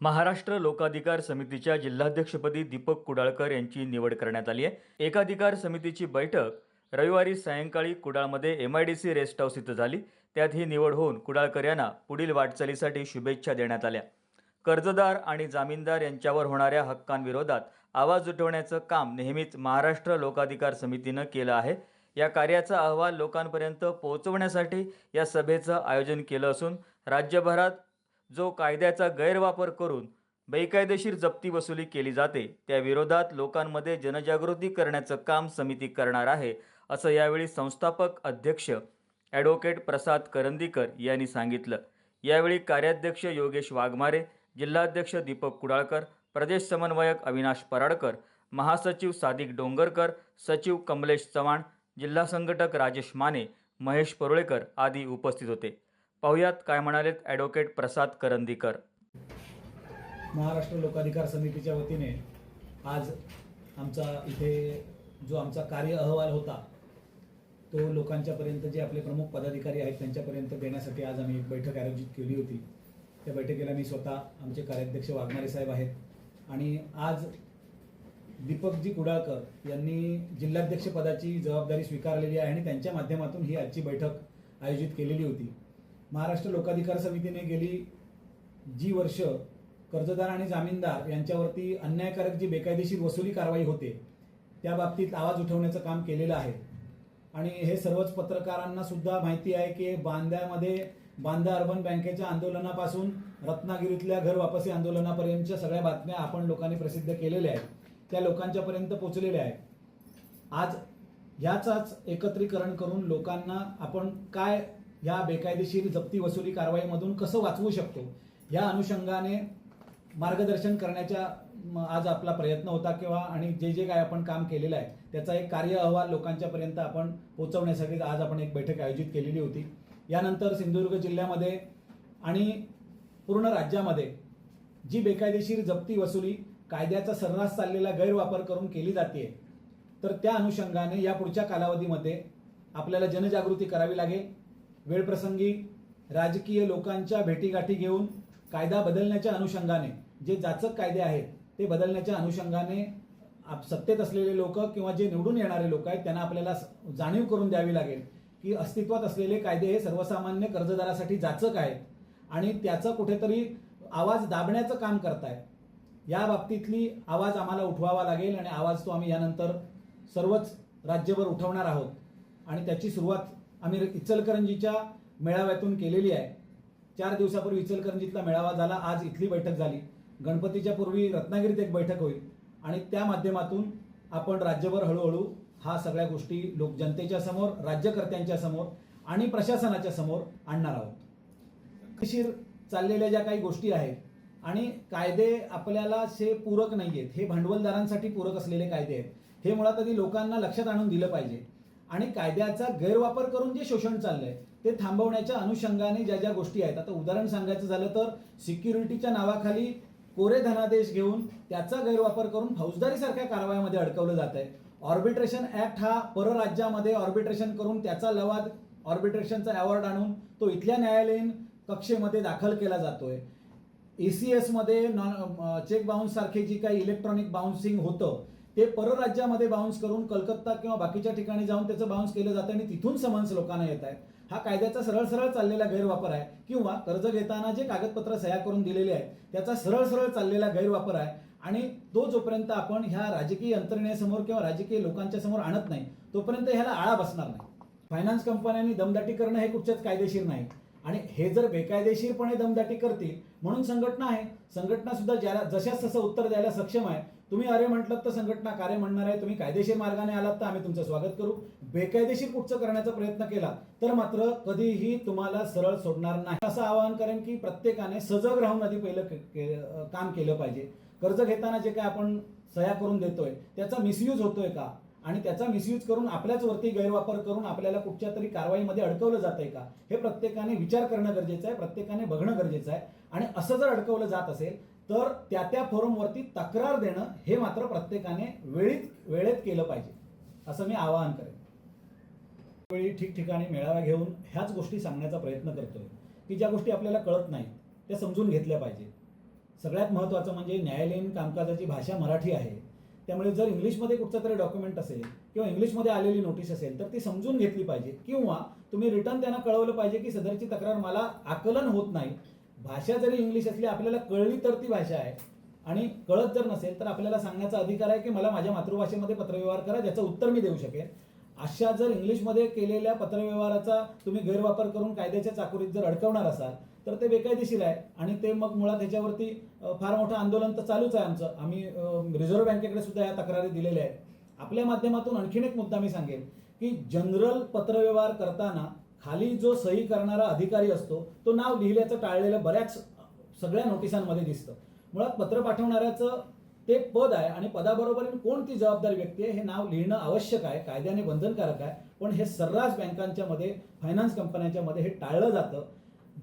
महाराष्ट्र लोकाधिकार समितीच्या जिल्हाध्यक्षपदी दीपक कुडाळकर यांची निवड करण्यात आली आहे. एकाधिकार समितीची बैठक रविवारी सायंकाळी कुडाळमध्ये M I D C rest house इथं झाली. त्यात ही निवड होऊन कुडाळकर यांना पुढील वाटचालीसाठी शुभेच्छा देण्यात आल्या. कर्जदार आणि जामीनदार यांच्यावर होणाऱ्या हक्कांविरोधात आवाज उठवण्याचं काम नेहमीच महाराष्ट्र लोकाधिकार समितीनं केलं आहे. या कार्याचा अहवाल लोकांपर्यंत पोहोचवण्यासाठी या सभेचं आयोजन केलं असून राज्यभरात जो कायद्याचा गैरवापर करून बेकायदेशीर जप्ती वसुली केली जाते त्या विरोधात लोकांमध्ये जनजागृती करण्याचं काम समिती करणार आहे असं यावेळी संस्थापक अध्यक्ष ॲडव्होकेट प्रसाद करंदीकर यांनी सांगितलं. यावेळी कार्याध्यक्ष योगेश वाघमारे जिल्हाध्यक्ष दीपक कुडाळकर प्रदेश समन्वयक अविनाश पराडकर महासचिव सादिक डोंगरकर सचिव कमलेश चव्हाण जिल्हा संघटक राजेश माने महेश परुळेकर आदी उपस्थित होते. पाहुयात काय म्हणालेत ॲडव्होकेट प्रसाद करंदीकर. महाराष्ट्र लोकाधिकार समितीच्या वतीने आज आमचा इथे जो आमचा कार्य अहवाल होता तो लोकांच्यापर्यंत जे आपले प्रमुख पदाधिकारी आहेत त्यांच्यापर्यंत देण्यासाठी आज आम्ही एक बैठक आयोजित केली होती. त्या बैठकीला मी स्वतः आमचे कार्याध्यक्ष वाघमारे साहेब आहेत. आणि आज दीपकजी कुडाळकर यांनी जिल्हाध्यक्षपदाची जबाबदारी स्वीकारलेली आहे आणि त्यांच्या माध्यमातून ही आजची बैठक आयोजित केलेली होती. महाराष्ट्र लोकाधिकार समितीने गेली जी वर्ष कर्जदार आणि जामीनदार यांच्यावरती अन्यायकारक जी बेकायदेशीर वसुली कारवाई होते त्या बाबतीत आवाज उठवण्याचं काम केलेलं आहे. आणि हे सर्वच पत्रकारांना सुद्धा माहिती आहे की बांद्यामध्ये बांदा अर्बन बँकेच्या आंदोलनापासून रत्नागिरीतल्या घर वापसी आंदोलनापर्यंतच्या सगळ्या बातम्या आपण लोकांनी प्रसिद्ध केलेल्या आहेत. त्या लोकांच्यापर्यंत पोचलेल्या आहेत. आज ह्याचाच एकत्रीकरण करून लोकांना आपण काय ह्या बेकायदेशीर जप्ती वसुली कारवाईमधून कसं वाचवू शकतो? या अनुषंगाने मार्गदर्शन करण्याच्या आज आपला प्रयत्न होता किंवा आणि जे जे काय आपण काम केलेलं आहे त्याचा एक कार्य अहवाल लोकांच्यापर्यंत आपण पोहोचवण्यासाठी आज आपण एक बैठक आयोजित केलेली होती. यानंतर सिंधुदुर्ग जिल्ह्यामध्ये आणि पूर्ण राज्यामध्ये जी बेकायदेशीर जप्ती वसुली कायद्याचा सर्रास चाललेला गैरवापर करून केली जाते तर त्या अनुषंगाने या पुढच्या कालावधीमध्ये आपल्याला जनजागृती करावी लागेल. वेळप्रसंगी राजकीय लोकांच्या भेटीगाठी घेऊन कायदा बदलण्याच्या अनुषंगाने जे जाचक कायदे आहेत ते बदलण्याच्या अनुषंगाने आप- सत्तेत असलेले लोक किंवा जे निवडून येणारे लोक आहेत त्यांना आपल्याला स- जाणीव करून द्यावी लागेल की अस्तित्वात असलेले कायदे हे सर्वसामान्य कर्जदारासाठी जाचक आहेत आणि त्याचं कुठेतरी आवाज दाबण्याचं काम करतायत. या बाबतीतली आवाज आम्हाला उठवावा लागेल आणि आवाज तो आम्ही यानंतर सर्वच राज्यभर उठवणार आहोत. आणि त्याची सुरुवात आम्ही इचलकरंजीच्या मेळाव्यातून केलेली आहे. चार दिवसापूर्वी इचलकरंजीतला मेळावा झाला. आज इथली बैठक झाली. गणपतीच्या पूर्वी रत्नागिरीत एक बैठक होईल. आणि त्या माध्यमातून आपण राज्यभर हळूहळू हा सगळ्या गोष्टी लोक जनतेच्या समोर राज्यकर्त्यांच्या समोर आणि प्रशासनाच्या समोर आणणार आहोत. कायदेशीर चाललेल्या ज्या काही गोष्टी आहेत आणि कायदे आपल्याला से पूरक नाही आहेत हे भांडवलदारांसाठी पूरक असलेले कायदे आहेत हे मुळात आधी लोकांना लक्षात आणून दिलं पाहिजे. आणि कायद्याचा गैरवापर करून जे शोषण चाललंय ते थांबवण्याच्या अनुषंगाने ज्या ज्या गोष्टी आहेत. आता उदाहरण सांगायचं झालं तर सिक्युरिटीच्या नावाखाली कोरे धनादेश घेऊन त्याचा गैरवापर करून फौजदारीसारख्या कारवायामध्ये अडकवलं जात आहे ऑर्बिट्रेशन ऍक्ट हा परराज्यामध्ये ऑर्बिट्रेशन करून त्याचा लवाद ऑर्बिट्रेशनचा अवॉर्ड आणून तो इथल्या न्यायालयीन कक्षेमध्ये दाखल केला जातोय. ए सी एसमध्ये नॉन चेक बाउन्स सारखे जी काही इलेक्ट्रॉनिक बाउन्सिंग होतं ते परराज्यामध्ये बाउन्स करून कलकत्ता किंवा बाकीच्या ठिकाणी जाऊन त्याचं बाउन्स केलं जातं आणि तिथून समन्स लोकांना येत आहेत. हा कायद्याचा सरळ सरळ चाललेला गैरवापर आहे किंवा कर्ज घेताना जे कागदपत्र सह्या करून दिलेले आहेत त्याचा सरळ सरळ चाललेला गैरवापर आहे आणि तो जोपर्यंत आपण ह्या राजकीय यंत्रणेसमोर किंवा राजकीय लोकांच्या समोर आणत नाही तोपर्यंत ह्याला आळा बसणार नाही. फायनान्स कंपन्यांनी दमदाटी करणं हे कुठच्याच कायदेशीर नाही. आणि हे जर बेकायदेशीरपणे दमदाटी करतील म्हणून संघटना आहे. संघटना सुद्धा ज्याला जशाच तसं उत्तर द्यायला सक्षम आहे तुम्ही अरे म्हटलं तर संघटना कार्य म्हणणार आहे तुम्ही कायदेशीर मार्गाने आलात तर आम्ही तुमचं स्वागत करू. बेकायदेशीर कुठचं करण्याचा प्रयत्न केला तर मात्र कधीही तुम्हाला सरळ सोडणार नाही. असं आवाहन करेन की प्रत्येकाने सजग राहून आधी पहिलं के- के- काम केलं पाहिजे. कर्ज घेताना जे काय आपण सह्या करून देतोय त्याचा मिसयूज होतोय का? आणि त्याचा मिसयूज करून आपल्याच वरती गैरवापर करून आपल्याला कुठच्या तरी कारवाईमध्ये अडकवलं जात आहे का? हे प्रत्येकाने विचार करणं गरजेचं आहे प्रत्येकाने बघणं गरजेचं आहे. आणि असं जर अडकवलं जात असेल तर त्या त्या फोरमवरती तक्रार देणं हे मात्र प्रत्येकाने वेळीत वेळेत केलं पाहिजे. असं मी आवाहन करेन. वेळी ठिकठिकाणी मेळावा घेऊन ह्याच गोष्टी सांगण्याचा प्रयत्न करतोय. की ज्या गोष्टी आपल्याला कळत नाहीत त्या समजून घेतल्या पाहिजे. सगळ्यात महत्त्वाचं म्हणजे न्यायालयीन कामकाजाची भाषा मराठी आहे. त्यामुळे जर इंग्लिशमध्ये कुठचं तरी डॉक्युमेंट असेल किंवा इंग्लिशमध्ये आलेली नोटीस असेल तर ती समजून घेतली पाहिजे. किंवा तुम्ही रिटर्न त्यांना कळवलं पाहिजे की सदरची तक्रार मला आकलन होत नाही भाषा जरी इंग्लिश असली आपल्याला कळली तर ती भाषा आहे. आणि कळत जर नसेल तर आपल्याला सांगण्याचा अधिकार आहे की मला माझ्या मातृभाषेमध्ये पत्रव्यवहार करा ज्याचं उत्तर मी देऊ शकेन. अशा जर इंग्लिशमध्ये केलेल्या पत्रव्यवहाराचा तुम्ही गैरवापर करून कायद्याच्या चाकोरीत जर अडकवणार असाल तर ते बेकायदेशीर आहे. आणि ते मग मुळात त्याच्यावरती फार मोठं आंदोलन तर चालूच आहे आमचं. आम्ही रिझर्व्ह बँकेकडे सुद्धा या तक्रारी दिलेल्या आहेत. आपल्या माध्यमातून आणखीन एक मुद्दा मी सांगेन की जनरल पत्रव्यवहार करताना खाली जो सही करणारा अधिकारी असतो तो नाव लिहिल्याचं टाळलेलं बऱ्याच सगळ्या नोटिसांमध्ये दिसतं. मुळात पत्र पाठवणाऱ्याचं ते पद आहे आणि पदाबरोबर कोण ती जबाबदार व्यक्ती आहे हे नाव लिहिणं आवश्यक आहे कायद्याने बंधनकारक आहे पण हे सर्रास बँकांच्या मध्ये फायनान्स कंपन्यांच्या मध्ये हे टाळलं जातं.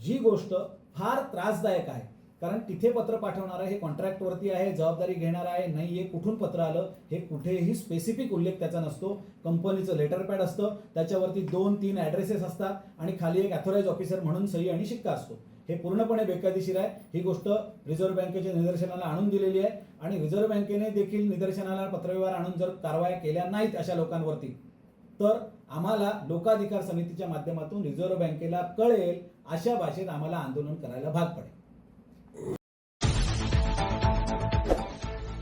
जी गोष्ट फार त्रासदायक आहे कारण तिथे पत्र पाठवणारा हे कॉन्ट्रॅक्टवरती आहे जबाबदारी घेणार आहे नाही हे कुठून पत्र आलं हे कुठेही स्पेसिफिक उल्लेख त्याचा नसतो. कंपनीचं लेटर पॅड असतं त्याच्यावरती दोन तीन ॲड्रेसेस असतात आणि खाली एक अथोराईज ऑफिसर म्हणून सही आणि शिक्का असतो. हे पूर्णपणे बेकायदेशीर आहे. ही गोष्ट रिझर्व्ह बँकेच्या निदर्शनाला आणून दिलेली आहे आणि रिझर्व्ह बँकेने देखील निदर्शनाला पत्रव्यवहार आणून जर कारवाया केल्या नाहीत अशा लोकांवरती तर आम्हाला लोकाधिकार समितीच्या माध्यमातून रिझर्व्ह बँकेला कळेल अशा भाषेत आम्हाला आंदोलन करायला भाग पडेल.